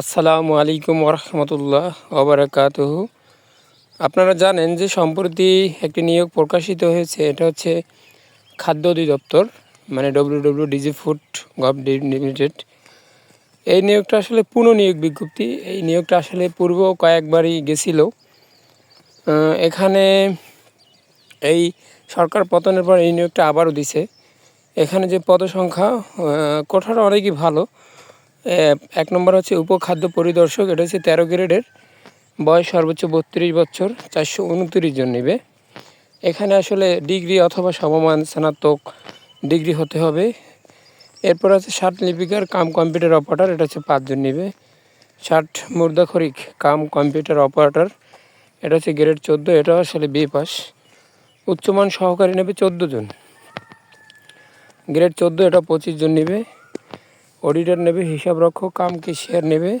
আসসালামু আলাইকুম ওরহমতুল্লাহ ওবরাকাতহু। আপনারা জানেন যে সম্প্রতি একটি নিয়োগ প্রকাশিত হয়েছে, এটা হচ্ছে খাদ্য অধিদপ্তর মানে W W DG food gov limited এই নিয়োগটা আসলে পুনঃ নিয়োগ বিজ্ঞপ্তি, এই নিয়োগটা আসলে পূর্ব কয়েকবারই গেছিল। এখানে এই সরকার পতনের পর এই নিয়োগটা আবারও দিছে। এখানে যে পদসংখ্যা কোঠাটা অনেকই ভালো। এক নম্বর হচ্ছে উপখাদ্য পরিদর্শক, এটা হচ্ছে তেরো গ্রেডের। বয়স সর্বোচ্চ বত্রিশ বছর, চারশো উনত্রিশ জন নেবে। এখানে আসলে ডিগ্রি অথবা সমমান, স্নাতক ডিগ্রি হতে হবে। এরপর আছে ষাট লিপিকার কাম কম্পিউটার অপারেটর, এটা হচ্ছে পাঁচজন নেবে। ষাট মুর্দাখরিক কাম কম্পিউটার অপারেটর, এটা হচ্ছে গ্রেড চোদ্দ, এটাও আসলে বি পাস। উচ্চমান সহকারী নেবে চোদ্দ জন। গ্রেড চোদ্দ, এটা পঁচিশ জন নেবে। অডিটর নেবে হিসাব রক্ষক কাম কেশিয়ার নেবে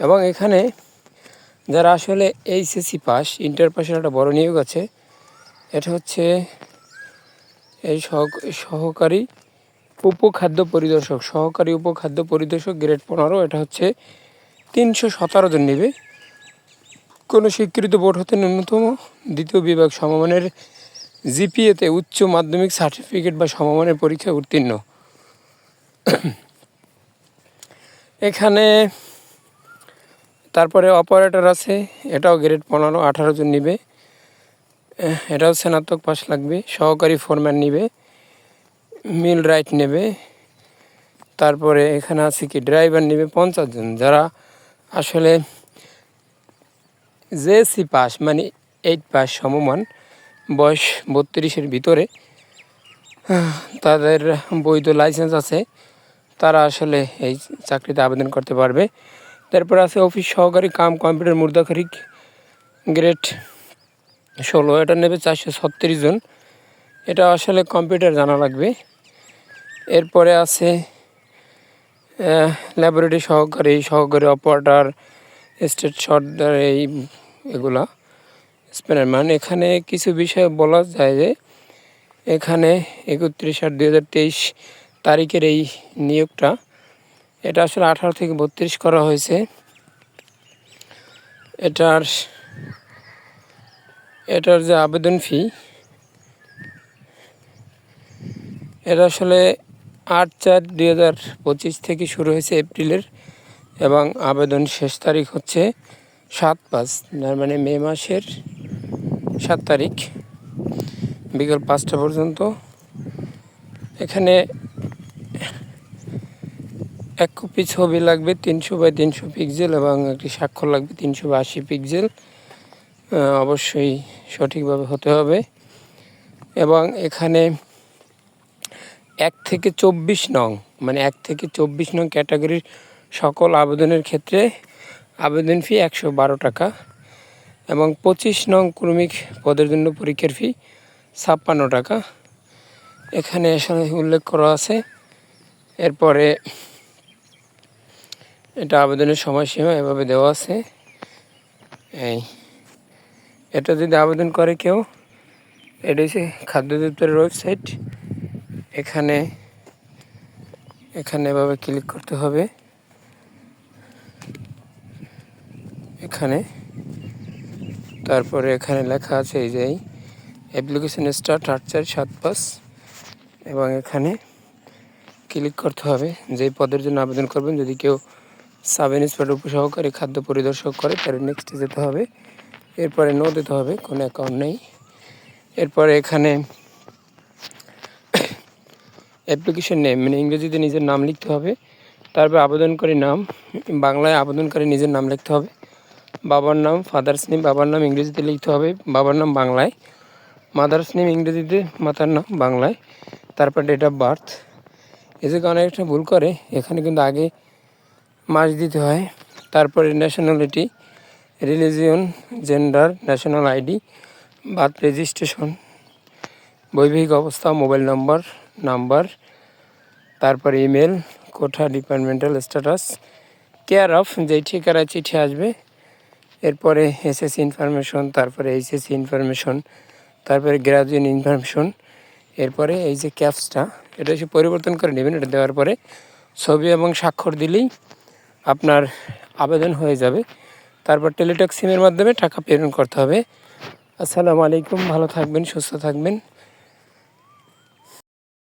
এবং এখানে যারা আসলে এইচএসসি পাস ইন্টার পাসের একটা বড় নিয়োগ আছে, এটা হচ্ছে এই সহক- সহকারী উপখাদ্য পরিদর্শক, সহকারী উপখাদ্য পরিদর্শক গ্রেড পনেরো, এটা হচ্ছে তিনশো সতেরো জন নেবে। কোনো স্বীকৃত বোর্ড হতে ন্যূনতম দ্বিতীয় বিভাগ সমমানের জিপিএতে উচ্চ মাধ্যমিক সার্টিফিকেট বা সমমানের পরীক্ষায় উত্তীর্ণ। এখানে তারপরে অপারেটর আছে, এটাও গ্রেড পনেরো, আঠারো জন নিবে। এটাও স্নাতক পাস লাগবে, সহকারী ফোরম্যান নিবে, মিল রাইট নেবে। তারপরে এখানে আছে কি, ড্রাইভার নেবে পঞ্চাশ জন, যারা আসলে জেএসসি পাস মানে এইট পাস সমমান, বয়স বত্রিশের ভিতরে। তাদের বৈধ লাইসেন্স আছে। তারা আসলে এই চাকরিতে আবেদন করতে পারবে। তারপর আছে অফিস সহকারী কাম কম্পিউটার মুর্দাখারিক গ্রেড ষোলো। এটা নেবে চারশো ছত্রিশ জন। এটা আসলে কম্পিউটার জানা লাগবে। এরপরে আছে ল্যাবরেটরি সহকারী সহকারী অপারেটার, স্টেট শর্টার এই এগুলা স্প্যানার মান এখানে কিছু বিষয়ে বলা যায় যে, এখানে একত্রিশ আট দুই হাজার তেইশ তারিখের এই নিয়োগটা। এটা আসলে আঠারো থেকে বত্রিশ করা হয়েছে। এটার এটার যে আবেদন ফি, এটা আসলে আট চার দুই হাজার পঁচিশ থেকে শুরু হয়েছে এপ্রিলের এবং আবেদন শেষ তারিখ হচ্ছে সাত পাঁচ, তার মানে মে মাসের সাত তারিখ। বিকেল পাঁচটা পর্যন্ত। এখানে এক কপি ছবি লাগবে, তিনশো বাই তিনশো পিক্সেল এবং একটি স্বাক্ষর লাগবে, তিনশো বা আশি পিক্সেল অবশ্যই সঠিকভাবে হতে হবে। এবং এখানে এক থেকে চব্বিশ নং মানে এক থেকে চব্বিশ নং ক্যাটাগরির সকল আবেদনের ক্ষেত্রে আবেদন ফি একশো বারো টাকা এবং পঁচিশ নং ক্রমিক পদের জন্য পরীক্ষার ফি ছাপ্পান্ন টাকা। এখানে আসলে উল্লেখ করা আছে। এরপরে এটা আবেদনের সময়সীমা এভাবে দেওয়া আছে। এই, এটা যদি আবেদন করে কেউ, এটা হচ্ছে খাদ্য দপ্তরের ওয়েবসাইট। এখানে এখানে এভাবে ক্লিক করতে হবে। এখানে, তারপরে এখানে লেখা আছে এই যে অ্যাপ্লিকেশন স্টার্ট আট চার সাত পাঁচ, এবং এখানে ক্লিক করতে হবে যে পদের জন্য আবেদন করবেন। যদি কেউ সাব ইন্সপেক্টর উপসহকারী খাদ্য পরিদর্শক করে, তার নেক্সটে যেতে হবে। এরপরে নো দিতে হবে, কোনো অ্যাকাউন্ট নেই। এরপরে এখানে অ্যাপ্লিকেশন নেম মানে ইংরেজিতে নিজের নাম লিখতে হবে। তারপর আবেদনকারী নাম, বাংলায় আবেদনকারী নিজের নাম লিখতে হবে। বাবার নাম ফাদার্স নেম বাবার নাম ইংরেজিতে লিখতে হবে। বাবার নাম বাংলায়। মাদার্স নেম ইংরেজিতে, মাতার নাম বাংলায়। তারপর ডেট অফ বার্থ এতে অনেকটা ভুল করে, এখানে কিন্তু আগে মাস দিতে হয়। তারপরে nationality religion gender national ID birth registration বৈবাহিক অবস্থা মোবাইল নম্বর নাম্বার তারপরে ইমেল কোঠা ডিপার্টমেন্টাল স্ট্যাটাস কেয়ার অফ যেই ঠিকানায় চিঠি আসবে, এরপরে এসএসসি ইনফরমেশন তারপরে এইচএসসি ইনফরমেশন তারপরে গ্রাজুয়েট ইনফরমেশন এরপরে এই যে ক্যাপসটা এটা এসে পরিবর্তন করে নেবেন, এটা দেওয়ার পরে ছবি এবং স্বাক্ষর দিলেই আপনার আবেদন হয়ে যাবে। তারপর টেলিটক সিমের মাধ্যমে টাকা প্রেরণ করতে হবে। আসসালামু আলাইকুম, ভালো থাকবেন, সুস্থ থাকবেন।